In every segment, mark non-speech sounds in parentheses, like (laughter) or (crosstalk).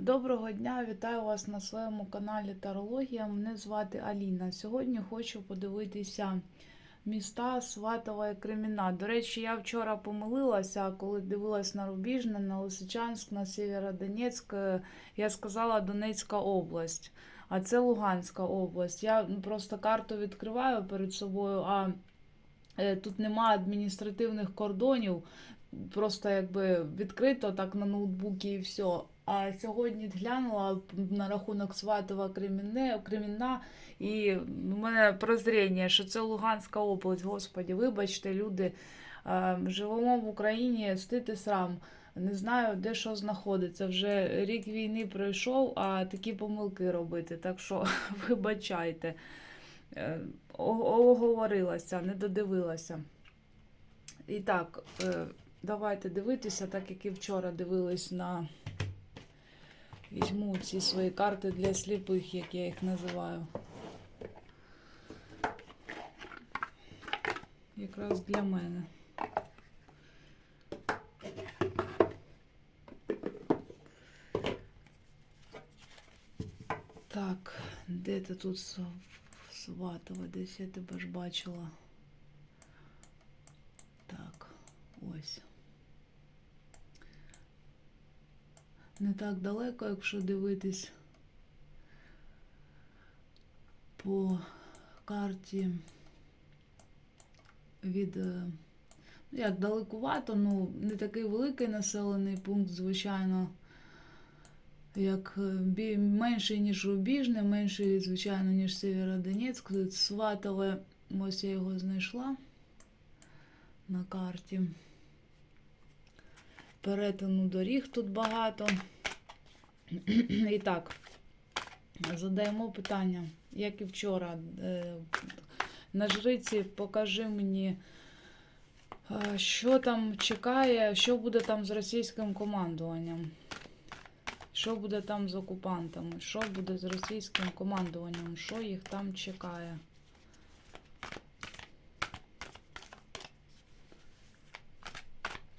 Доброго дня, вітаю вас на своєму каналі Тарологія. Мене звати Аліна. Сьогодні хочу подивитися міста Сватова і Креміна. До речі, я вчора помилилася, коли дивилась на Рубіжне, на Лисичанськ, на Сєвєродонецьк. е, Я сказала Донецька область, а це Луганська область. Я просто карту відкриваю перед собою, а е, тут нема адміністративних кордонів. Просто якби відкрито так на ноутбуці і все. А сьогодні глянула на рахунок Сватова Кремінна, і в мене прозріння, що це Луганська область. Господі, вибачте, люди, живемо в Україні, стити срам. Не знаю, де що знаходиться. Вже рік війни пройшов, а такі помилки робити. Так що (laughs) вибачайте. Е, Оговорилася, не додивилася. І так, е, давайте дивитися, так як і вчора дивились на. Візьму ці свої карти для сліпих, як я їх називаю. Якраз для мене. Так, де ти тут Сватова? Десь я тебе ж бачила. Так, ось. Не так далеко, якщо дивитись по карті від, е, ну як далекувато, ну не такий великий населений пункт, звичайно, як е, менший, ніж Рубіжне, менший, звичайно, ніж Сєвєродонецьк. Сватове, ось я його знайшла на карті. Перетину доріг тут багато. (clears throat) І так, задаємо питання, як і вчора. Е, На жриці покажи мені, е, що там чекає, що буде там з російським командуванням. Що буде там з окупантами? Що буде з російським командуванням? Що їх там чекає?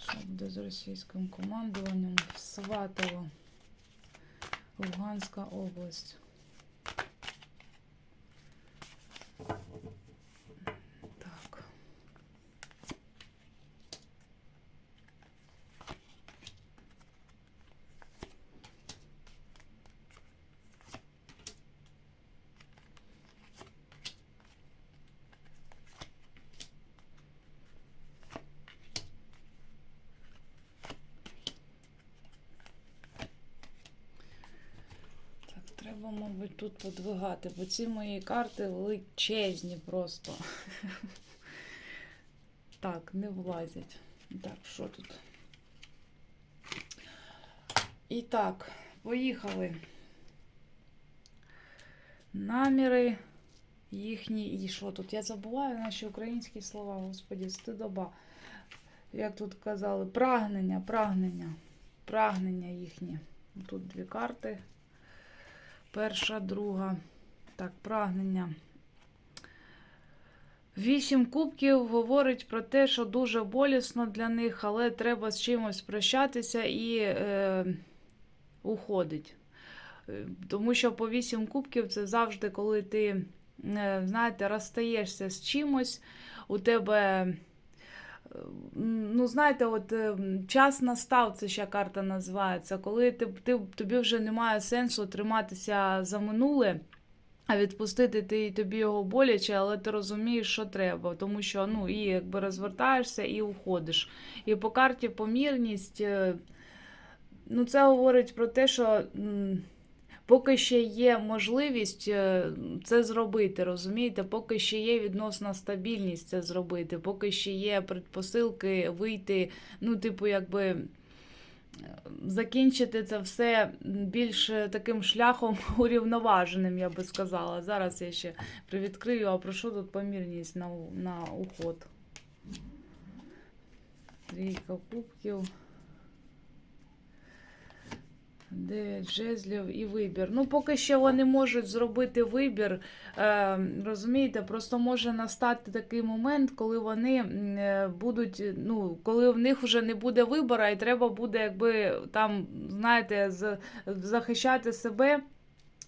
Що буде з російським командуванням Сватово, Луганська область. Так. Так, треба, мабуть, тут подвигати, бо ці мої карти величезні просто. (laughs) Так, не влазять. Так, що тут? І так, поїхали. Наміри їхні. І що тут? Я забуваю наші українські слова, господі, стидоба. Як тут казали, прагнення, прагнення, прагнення їхні. Тут дві карти. Перша, друга. Так, прагнення. Вісім кубків говорить про те, що дуже болісно для них, але треба з чимось прощатися і е, уходить. Е, Тому що по вісім кубків це завжди, коли ти, е, знаєте, розстаєшся з чимось, у тебе. Ну, знаєте, от е, час настав, це ще карта називається, коли ти, ти, тобі вже немає сенсу триматися за минуле, а відпустити ти тобі його боляче, але ти розумієш, що треба. Тому що ну, і якби розвертаєшся і уходиш. І по карті помірність, е, ну, це говорить про те, що. Поки ще є можливість е, це зробити, розумієте? Поки ще є відносна стабільність це зробити, поки ще є предпосилки вийти, ну, типу, якби е, закінчити це все більш е, таким шляхом (laughs) урівноваженим, я би сказала. Зараз я ще привідкрию, а про що тут помірність на, на уход? Трійка кубків. Дев'ять жезлів і вибір. Ну, поки що вони можуть зробити вибір. Е, розумієте, просто може настати такий момент, коли вони е, будуть, ну, коли в них вже не буде вибору, і треба буде, якби там, знаєте, з, захищати себе.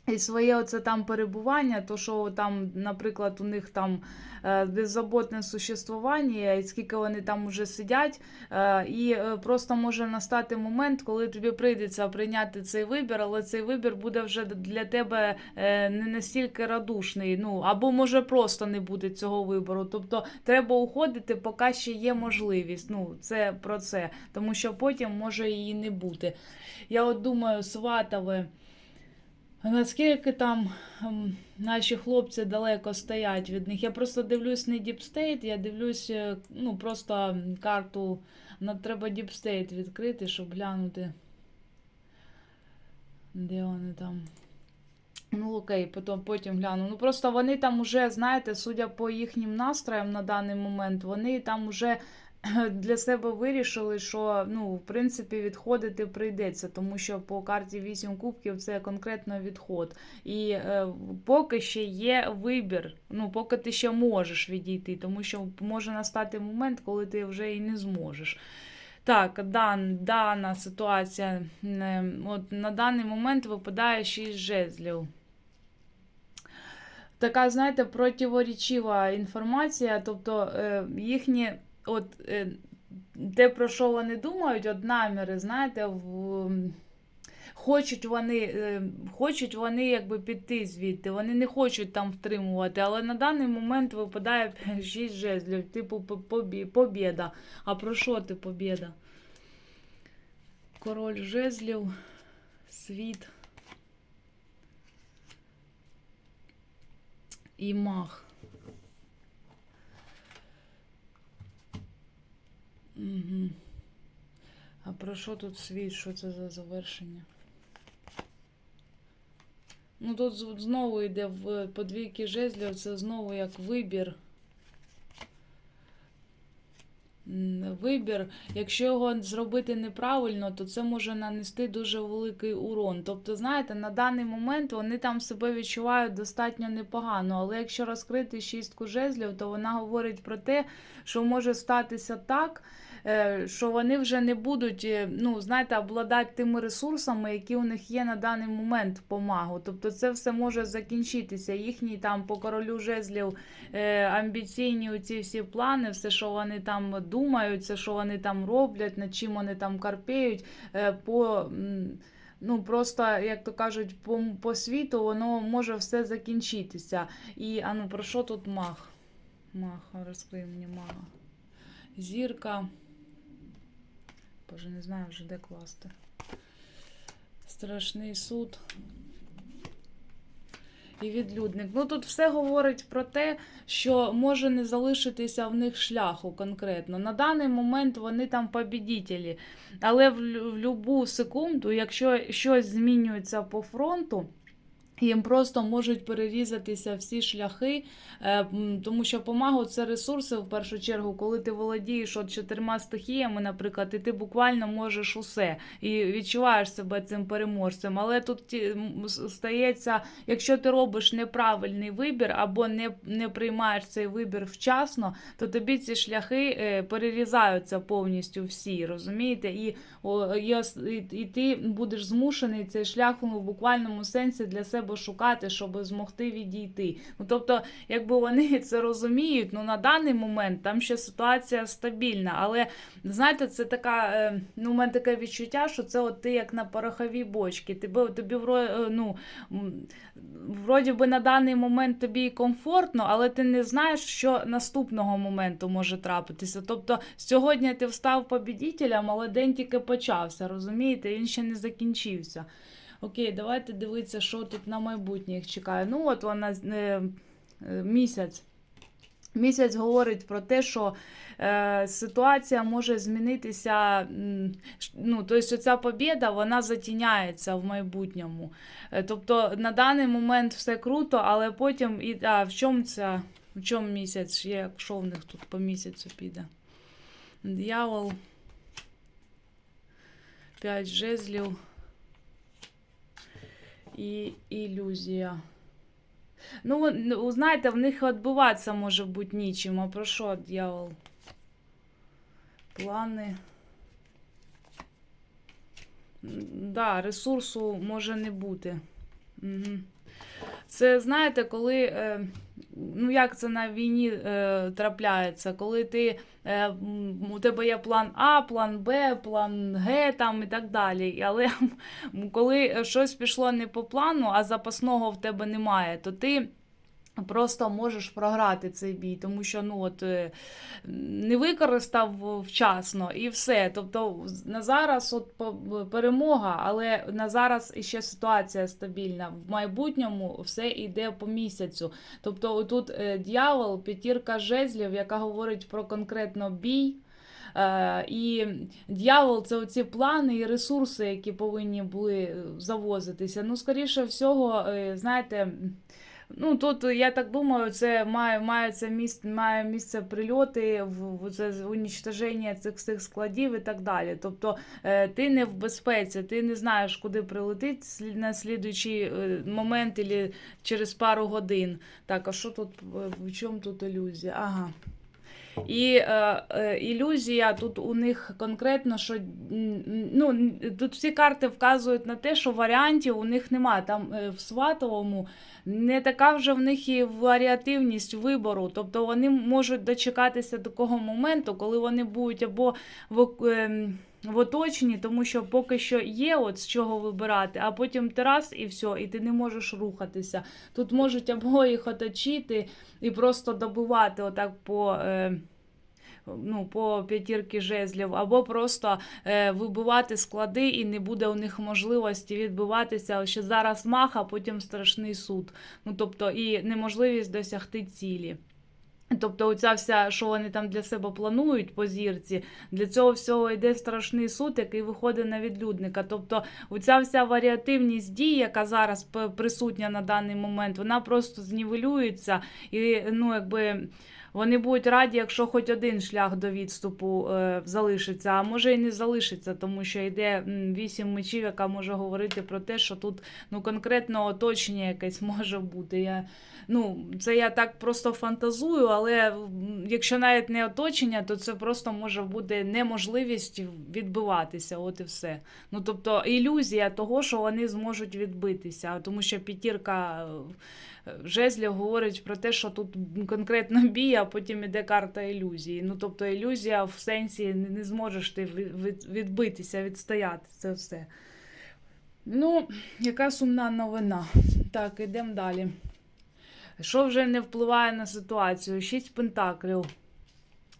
І своє оце там перебування, то що там, наприклад, у них там е, беззаботне существування, і скільки вони там вже сидять, е, і е, просто може настати момент, коли тобі прийдеться прийняти цей вибір, але цей вибір буде вже для тебе не настільки радушний. Ну або може просто не буде цього вибору. Тобто треба уходити, поки ще є можливість. Ну, це про це, тому що потім може її не бути. Я от думаю, сватове. Наскільки там ем, наші хлопці далеко стоять від них? Я просто дивлюсь не Діпстейт, я дивлюсь е, ну, просто карту. Нам треба Діпстейт відкрити, щоб глянути. Де вони там? Ну, окей, потім, потім гляну. Ну просто вони там уже, знаєте, судя по їхнім настроям на даний момент, вони там уже (laughs) для себе вирішили, що ну, в принципі відходити прийдеться, тому що по карті 8 кубків це конкретно відход. І е, поки ще є вибір, ну поки ти ще можеш відійти, тому що може настати момент, коли ти вже і не зможеш. Так, дан, дана ситуація. е, От на даний момент випадає 6 жезлів. Така, знаєте, противоречива інформація, тобто е, їхні от е, те, про що вони думають, от наміри, знаєте, в, хочуть вони, е, хочуть вони якби піти звідти, вони не хочуть там втримувати, але на даний момент випадає (laughs) 6 жезлів, типу по- побі- побєда. А про що ти побєда? Король жезлів, світ і мах. Угу. А про що тут світ? Що це за завершення? Ну тут знову йде в подвійки жезлів, це знову як вибір. Вибір, якщо його зробити неправильно, то це може нанести дуже великий урон. Тобто, знаєте, на даний момент вони там себе відчувають достатньо непогано. Але якщо розкрити шістку жезлів, то вона говорить про те, що може статися так, що вони вже не будуть, е, ну, знаєте, обладати тими ресурсами, які у них є на даний момент по магу. Тобто це все може закінчитися. Їхні там по королю жезлів е, амбіційні оці всі плани, все, що вони там думають, все, що вони там роблять, над чим вони там карпеють, е, по. Ну, просто, як то кажуть, по, по світу воно може все закінчитися. І а ну про що тут маг? Маг, розкрий мені мага. Зірка. Боже, не знаю вже де класти. Страшний суд. І відлюдник. Ну тут все говорить про те, що може не залишитися в них шляху конкретно. На даний момент вони там побідітелі. Але в, в любу секунду, якщо щось змінюється по фронту, їм просто можуть перерізатися всі шляхи, е, тому що помагу це ресурси в першу чергу, коли ти володієш от чотирма стихіями, наприклад, і ти буквально можеш усе і відчуваєш себе цим переможцем. Але тут стається, якщо ти робиш неправильний вибір або не, не приймаєш цей вибір вчасно, то тобі ці шляхи е, перерізаються повністю всі, розумієте? І, і, і, ти будеш змушений цей шлях в буквальному сенсі для себе шукати, щоб змогти відійти. Ну тобто, якби вони (laughs) це розуміють, ну на даний момент там ще ситуація стабільна. Але знаєте, це така, е, ну, у мене таке відчуття, що це от ти як на пороховій бочці. Тебе тобі е, ну, вроді би на даний момент тобі комфортно, але ти не знаєш, що наступного моменту може трапитися. Тобто сьогодні ти встав побідітелем, але день тільки почався, розумієте? Він ще не закінчився. Окей, давайте дивитися, що тут на майбутнє їх чекає. Ну, от вона е, е, місяць. Місяць говорить про те, що е, ситуація може змінитися. Ну, тобто ця побіда вона затіняється в майбутньому. Е, тобто на даний момент все круто, але потім і а, в чому ця, в чому місяць? Є, що в них тут по місяцю піде? Д'явол. П'ять жезлів. І ілюзія. Ну, ну, знаєте, в них відбуватися може бути нічим. А про що, дьявол? Плани. Да, ресурсу може не бути. Угу. Це знаєте, коли. Е, ну, як це на війні е, трапляється, коли ти, е, у тебе є план А, план Б, план Г там і так далі. Але (laughs) коли щось пішло не по плану, а запасного в тебе немає, то ти. Просто можеш програти цей бій, тому що ну от е, не використав вчасно і все. Тобто на зараз от перемога, але на зараз іще ситуація стабільна. В майбутньому все йде по місяцю. Тобто, тут е, дьявол, п'ятірка жезлів, яка говорить про конкретно бій. Е, і дьявол це оці плани і ресурси, які повинні були завозитися. Ну, скоріше всього, знаєте. Ну, тут, я так думаю, це має, має, це місце, має місце прильоти, в, це унічтоження цих цих складів і так далі. Тобто е, ти не в безпеці, ти не знаєш, куди прилетить на слідуючий е, момент або через пару годин. Так, а що тут, е, в чому тут ілюзія? Ага. І е, е, ілюзія тут у них конкретно, що ну, тут всі карти вказують на те, що варіантів у них нема. Там е, в сватовому не така вже в них і варіативність вибору. Тобто вони можуть дочекатися такого моменту, коли вони будуть або в, ем, в оточенні, тому що поки що є от з чого вибирати, а потім ти раз і все, і ти не можеш рухатися. Тут можуть або їх оточити і просто добивати отак по. Е, Ну, по п'ятірки жезлів, або просто е, вибивати склади, і не буде у них можливості відбиватися. Ще зараз мах, а потім страшний суд. Ну, тобто, і неможливість досягти цілі. Тобто, оця вся, що вони там для себе планують по зірці, для цього всього йде страшний суд, який виходить на відлюдника. Тобто, оця вся варіативність дій, яка зараз присутня на даний момент, вона просто знівелюється і ну, якби. Вони будуть раді, якщо хоч один шлях до відступу е, залишиться, а може і не залишиться, тому що йде вісім мечів, яка може говорити про те, що тут ну, конкретно оточення якесь може бути. Я, ну, це я так просто фантазую, але якщо навіть не оточення, то це просто може бути неможливість відбиватися. От і все. Ну, тобто ілюзія того, що вони зможуть відбитися, тому що п'ятірка. Е, Жезлів говорить про те, що тут конкретно (laughs) бій, а потім іде карта ілюзії. Ну, тобто ілюзія в сенсі не зможеш ти від- від- відбитися, відстояти це все. Ну, яка сумна новина. Так, ідемо далі. Що вже не впливає на ситуацію? Шість пентаклів.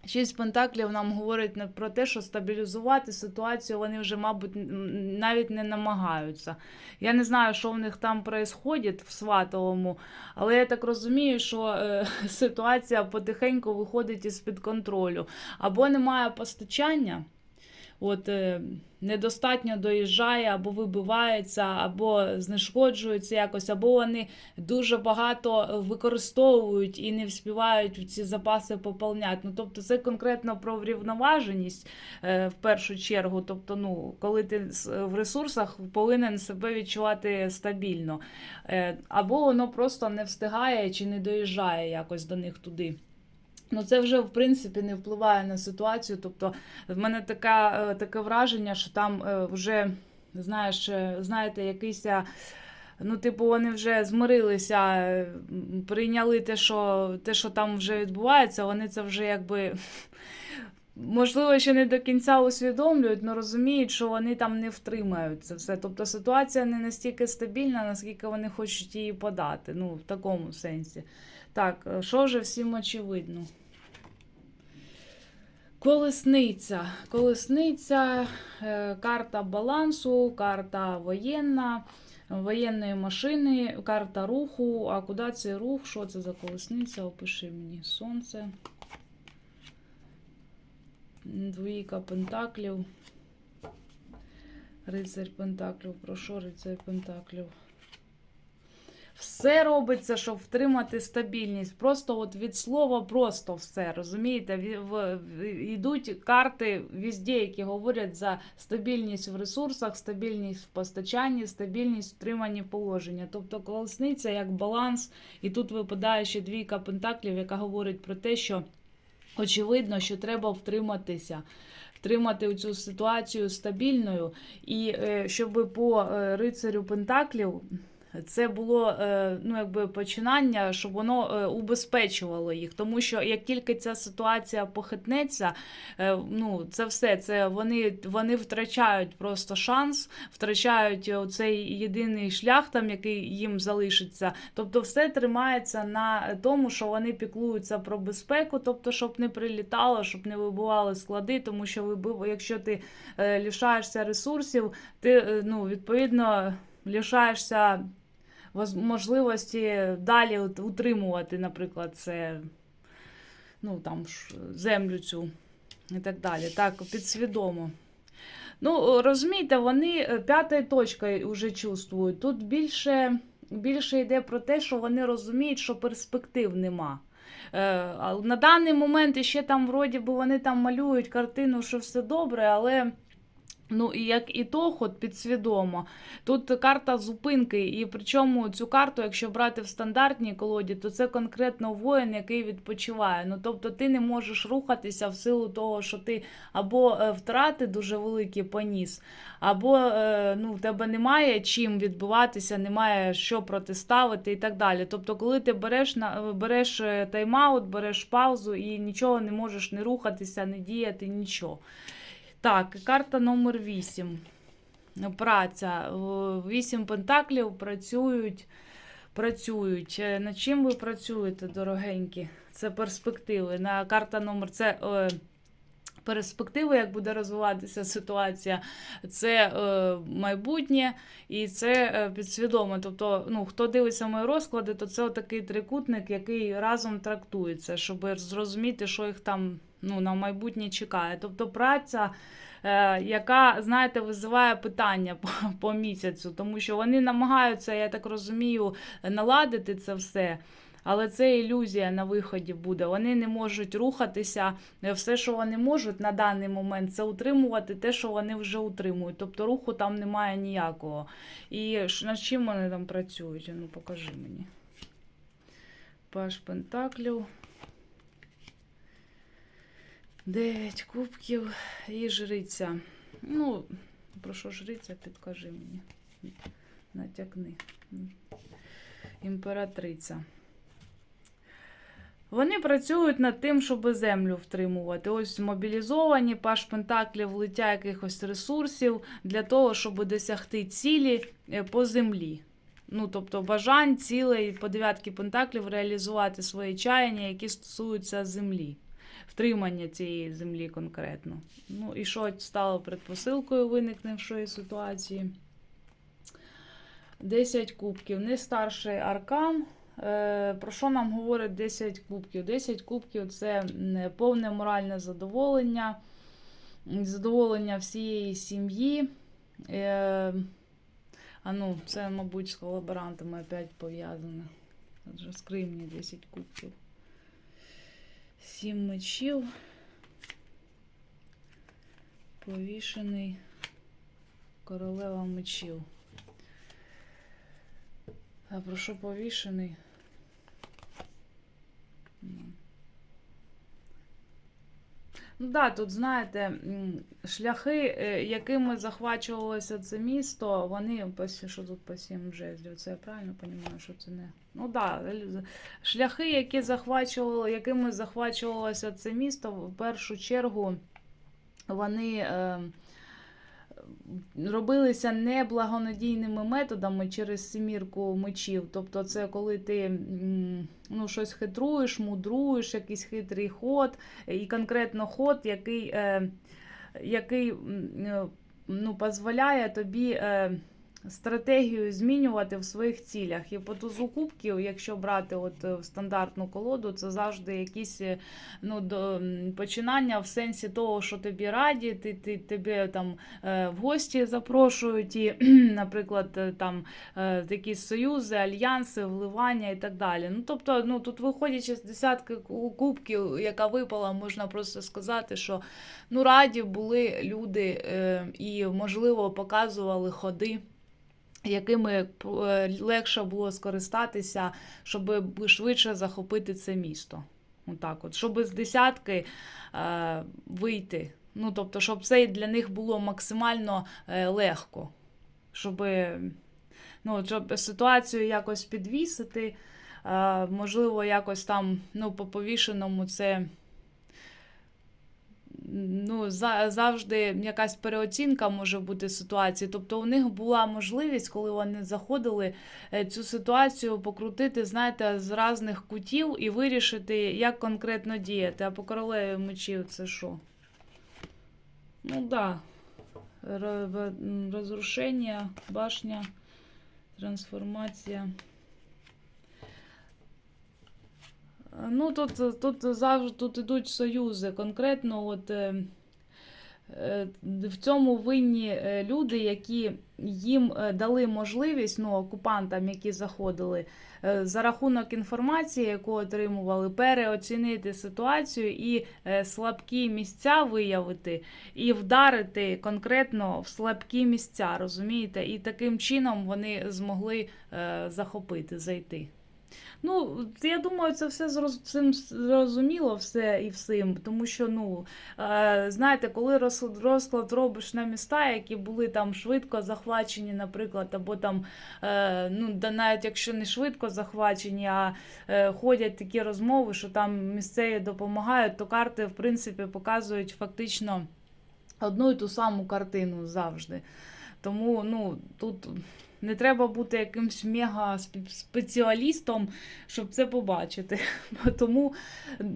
Шість пентаклів нам говорить про те, що стабілізувати ситуацію вони вже, мабуть, навіть не намагаються. Я не знаю, що в них там відбувається в сватовому, але я так розумію, що е, (laughs) ситуація потихеньку виходить із-під контролю. Або немає постачання, от, е, недостатньо доїжджає, або вибивається, або знешкоджується якось, або вони дуже багато використовують і не вспівають ці запаси поповняти. Ну, тобто це конкретно про врівноваженість е, в першу чергу. Тобто, ну, коли ти в ресурсах повинен себе відчувати стабільно. Е, або воно просто не встигає чи не доїжджає якось до них туди. Ну, це вже в принципі не впливає на ситуацію. Тобто, в мене така, е, таке враження, що там е, вже, знаєш, е, знаєте, якийсь. Ну, типу, вони вже змирилися, прийняли те, що, те, що там вже відбувається, вони це вже якби. Можливо, ще не до кінця усвідомлюють, але розуміють, що вони там не втримають це все. Тобто ситуація не настільки стабільна, наскільки вони хочуть її подати. Ну, в такому сенсі. Так, е, що вже всім очевидно? Колесниця. Колесниця, е, карта балансу, карта воєнна, воєнної машини, карта руху. А куди цей рух? Що це за колесниця? Опиши мені сонце. Двійка пентаклів. Рицарь Пентаклів. Про що рицарь Пентаклів? Все робиться, щоб втримати стабільність. Просто от від слова просто все. Розумієте? В- Йдуть карти везде, які говорять за стабільність в ресурсах, стабільність в постачанні, стабільність в положення. Тобто колесниця як баланс, і тут випадає ще двійка пентаклів, яка говорить про те, що очевидно, що треба втриматися. Втримати цю ситуацію стабільною, і е, щоб по е, рицарю Пентаклів це було е, ну, якби починання, щоб воно е, убезпечувало їх. Тому що як тільки ця ситуація похитнеться, е, ну, це все, це вони, вони втрачають просто шанс, втрачають цей єдиний шлях, там, який їм залишиться. Тобто, все тримається на тому, що вони піклуються про безпеку, тобто, щоб не прилітало, щоб не вибивали склади, тому що вибив, якщо ти лишаєшся ресурсів, ти ну, відповідно лишаєшся можливості далі утримувати, наприклад, це ну, там, землю цю і так далі. Так, підсвідомо. Ну, розумієте, вони е, п'ятою точкою вже чувствують. Тут більше, більше йде про те, що вони розуміють, що перспектив нема. Е, на даний момент ще там, вроді би, вони там малюють картину, що все добре, але. Ну, і як ітог, от підсвідомо. Тут карта зупинки, і причому цю карту, якщо брати в стандартній колоді, то це конкретно воїн, який відпочиває. Ну, тобто ти не можеш рухатися в силу того, що ти або е, втрати дуже великі поніс, або е, ну, в тебе немає чим відбиватися, немає що протиставити і так далі. Тобто, коли ти береш на береш е, тайм-аут, береш паузу і нічого не можеш не рухатися, не діяти, нічого. Так, карта номер 8. Праця. Вісім пентаклів працюють. Працюють. Е, Над чим ви працюєте, дорогенькі? Це перспективи. На карта номер це е, перспективи, як буде розвиватися ситуація. Це е, майбутнє і це е, підсвідомо. Тобто, ну, хто дивиться мої розклади, то це такий трикутник, який разом трактується, щоб зрозуміти, що їх там ну, на майбутнє чекає. Тобто праця. е, Яка, знаєте, визиває питання по, по місяцю, тому що вони намагаються, я так розумію, наладити це все. Але це ілюзія на виході буде. Вони не можуть рухатися. Все, що вони можуть на даний момент, це утримувати те, що вони вже утримують. Тобто руху там немає ніякого. І над чим вони там працюють? Ну, покажи мені. Паш Пентаклів. Дев'ять кубків і жриця. Ну, про що жриця, підкажи мені. Натякни. Імператриця. Вони працюють над тим, щоб землю втримувати. Ось мобілізовані, паш Пентаклів лиття якихось ресурсів для того, щоб досягти цілі е, по землі. Ну, тобто бажань, цілей по дев'ятки Пентаклів реалізувати свої чаяння, які стосуються землі, втримання цієї землі конкретно. Ну і що стало предпосилкою виникнувшої ситуації? 10 кубків. Не старший аркан. Е, Про що нам говорить 10 кубків? 10 кубків це повне моральне задоволення, задоволення всієї сім'ї. Е, А ну, це, мабуть, з колаборантами опять пов'язане. Отже, скрий мені 10 кубків. 7 мечів. Повішений. Королева мечів. А про що повішений? Ну. Да, тут знаєте, шляхи, е, якими захвачувалося це місто, вони що тут по сім жезлів, це я правильно розумію, що це не. Ну да, шляхи, які захвачували, якими захвачувалося це місто, в першу чергу вони. Е, робилися неблагонадійними методами через семірку мечів. Тобто, це коли ти ну, щось хитруєш, мудруєш, якийсь хитрий ход, і конкретно ход, який, е, який е, ну, дозволяє тобі. Стратегію змінювати в своїх цілях. І по тузу кубків, якщо брати от е, в стандартну колоду, це завжди якісь е, ну, до, починання в сенсі того, що тобі раді, ти, ти, тебе там е, в гості запрошують, і, (clears throat) наприклад, там якісь союзи, альянси, вливання і так далі. Ну, тобто, ну, тут виходячи з десятки ку- кубків, яка випала, можна просто сказати, що ну, раді були люди і, можливо, показували ходи. Якими е, легше було скористатися, щоб швидше захопити це місто. Отак от, щоб з десятки е, вийти. Ну, тобто, щоб це для них було максимально е, легко. Щоб, ну, щоб ситуацію якось підвісити, е, можливо, якось там ну, по повішеному це ну, за, завжди якась переоцінка може бути ситуації. Тобто у них була можливість, коли вони заходили, е, цю ситуацію покрутити, знаєте, з різних кутів і вирішити, як конкретно діяти. А по королеві мечів це що? Ну да. Розрушення, башня, трансформація. Ну, тут, тут завжди тут ідуть союзи. Конкретно, от е, е, в цьому винні е, люди, які їм дали можливість, ну, окупантам, які заходили, за рахунок інформації, яку отримували, переоцінити ситуацію і слабкі місця виявити, і вдарити конкретно в слабкі місця, розумієте? І таким чином вони змогли захопити, зайти. Ну, я думаю, це все цим зрозуміло все і всім, тому що, ну, е, знаєте, коли роз- розклад робиш на міста, які були там швидко захвачені, наприклад, або там, е, ну, навіть якщо не швидко захвачені, а е, ходять такі розмови, що там місцеві допомагають, то карти, в принципі, показують фактично одну і ту саму картину завжди. Тому, ну, тут. Не треба бути якимсь мега спе- спеціалістом, щоб це побачити. (laughs) Тому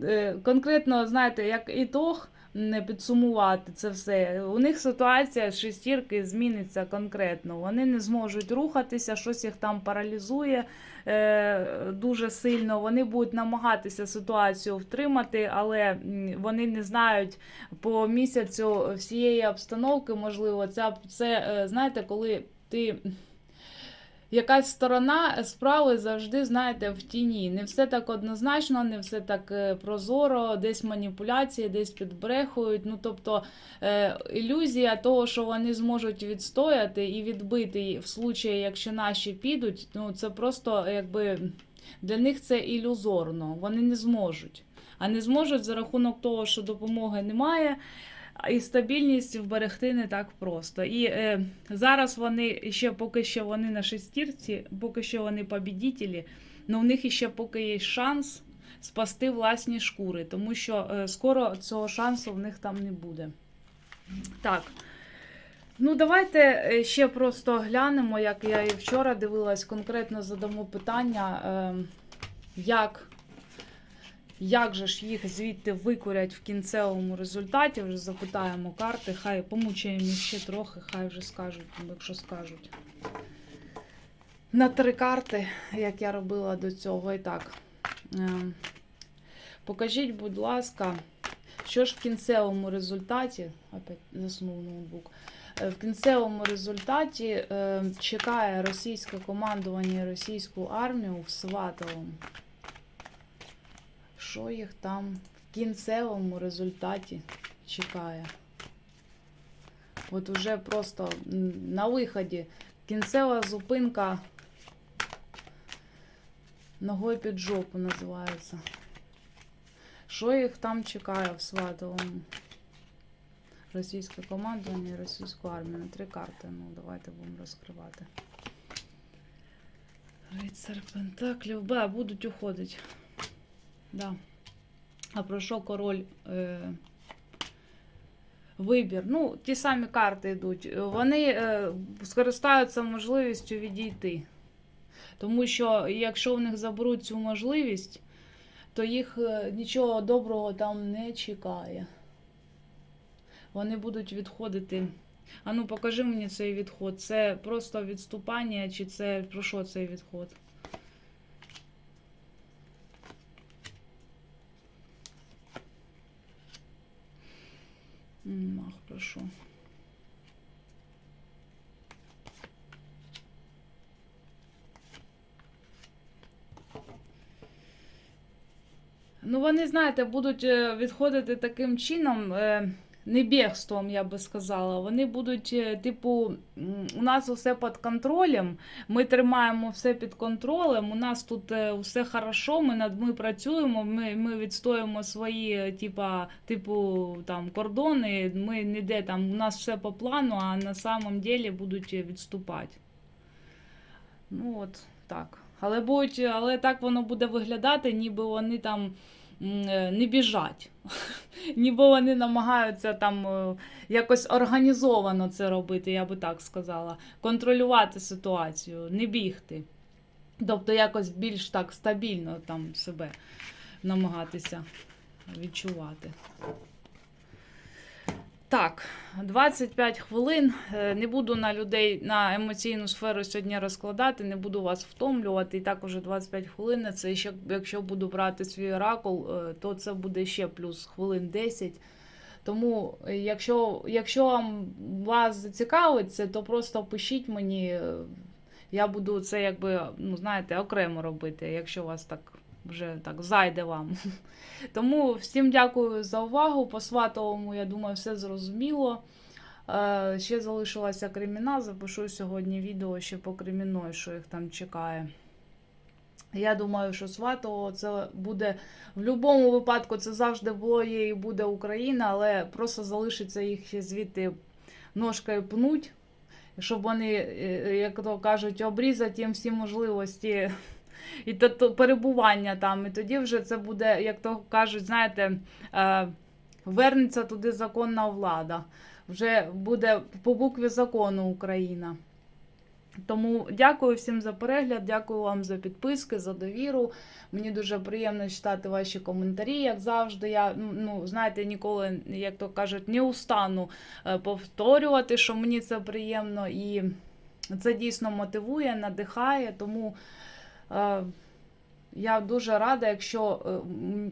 е, конкретно, знаєте, як ітог не підсумувати це все. У них ситуація шестірки зміниться конкретно. Вони не зможуть рухатися, щось їх там паралізує е, дуже сильно. Вони будуть намагатися ситуацію втримати, але вони не знають по місяцю всієї обстановки. Можливо, це, це е, знаєте, коли ти якась сторона справи завжди, знаєте, в тіні. Не все так однозначно, не все так е, прозоро, десь маніпуляції, десь підбрехують. Ну, тобто е, ілюзія того, що вони зможуть відстояти і відбити в случаї, якщо наші підуть, ну це просто якби для них це ілюзорно. Вони не зможуть. А не зможуть за рахунок того, що допомоги немає. І стабільність вберегти не так просто. І е, зараз вони ще поки що вони на шестірці, поки що вони побідітелі, але в них ще поки є шанс спасти власні шкури, тому що е, скоро цього шансу в них там не буде. Так. Ну, давайте е, ще просто глянемо, як я і вчора дивилась, конкретно задамо питання, е, як, як же ж їх звідти викурять в кінцевому результаті. Вже запитаємо карти, хай помучаємо ще трохи, хай вже скажуть, якщо скажуть. На три карти, як я робила до цього. І так. Е, покажіть, будь ласка, що ж в кінцевому результаті. Опять заснув ноутбук. Е, В кінцевому результаті е, чекає російське командування російську армію в Сватовому. Що їх там в кінцевому результаті чекає? От уже просто на виході кінцева зупинка ногою під жопу називається. Що їх там чекає в Сватовому? Російське командування і російську армію. Три карти. Ну, давайте будемо розкривати. Рицар Пентаклів. Б, будуть уходити. Да. А про що король? Е... Вибір. Ну, ті самі карти йдуть. Вони е, скористаються можливістю відійти. Тому що якщо в них заберуть цю можливість, то їх е, нічого доброго там не чекає. Вони будуть відходити А ну покажи мені цей відход. Це просто відступання, чи це про що цей відход? М, хорошо. Ну, вони, знаєте, будуть е, відходити таким чином, е, не бігством, я би сказала. Вони будуть, е, типу, у нас усе під контролем, ми тримаємо все під контролем, у нас тут е, все хорошо, ми над ми працюємо, ми, ми відстоїмо свої, е, типа, типу, там, кордони, ми ніде там, у нас все по плану, а на самом деле будуть е, відступати. Ну от так. Але будуть, але так воно буде виглядати, ніби вони там е, не біжать. (laughs) ніби вони намагаються там е, якось організовано це робити, я би так сказала. Контролювати ситуацію, не бігти. Тобто якось більш так стабільно там себе намагатися відчувати. Так, 25 хвилин. Е, Не буду на людей на емоційну сферу сьогодні розкладати, не буду вас втомлювати. І так уже 25 хвилин. Це ще якщо буду брати свій оракул, е, то це буде ще плюс хвилин 10. Тому, е, якщо, якщо вам вас зацікавить це, то просто пишіть мені. Я буду це якби, ну знаєте, окремо робити, якщо вас так вже так зайде вам. (laughs) Тому всім дякую за увагу. По сватовому, я думаю, все зрозуміло. Е, ще залишилася криміна. Запишу сьогодні відео ще по криміної, що їх там чекає. Я думаю, що Сватово це буде в будь-якому випадку, це завжди було є і буде Україна, але просто залишиться їх звідти ножкою пнуть, щоб вони, е, як то кажуть, обрізати їм всі можливості і то, то перебування там. І тоді вже це буде, як то кажуть, знаєте, е, вернеться туди законна влада. Вже буде по букві закону Україна. Тому дякую всім за перегляд, дякую вам за підписки, за довіру. Мені дуже приємно читати ваші коментарі, як завжди. Я ну знаєте, ніколи, як то кажуть, не устану е, повторювати, що мені це приємно, і це дійсно мотивує, надихає. Тому я дуже рада, якщо е,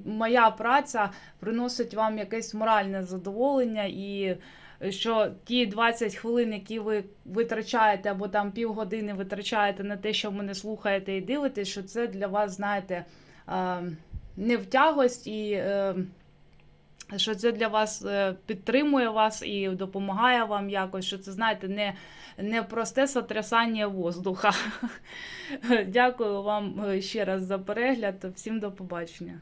моя праця приносить вам якесь моральне задоволення і що ті 20 хвилин, які ви витрачаєте, або там півгодини витрачаєте на те, що мене слухаєте і дивитесь, що це для вас, знаєте, е, не в тягость і. Що це для вас е, підтримує вас і допомагає вам якось, що це, знаєте, не, не просте сотрясання воздуха. (laughs) Дякую вам е, ще раз за перегляд. Всім до побачення.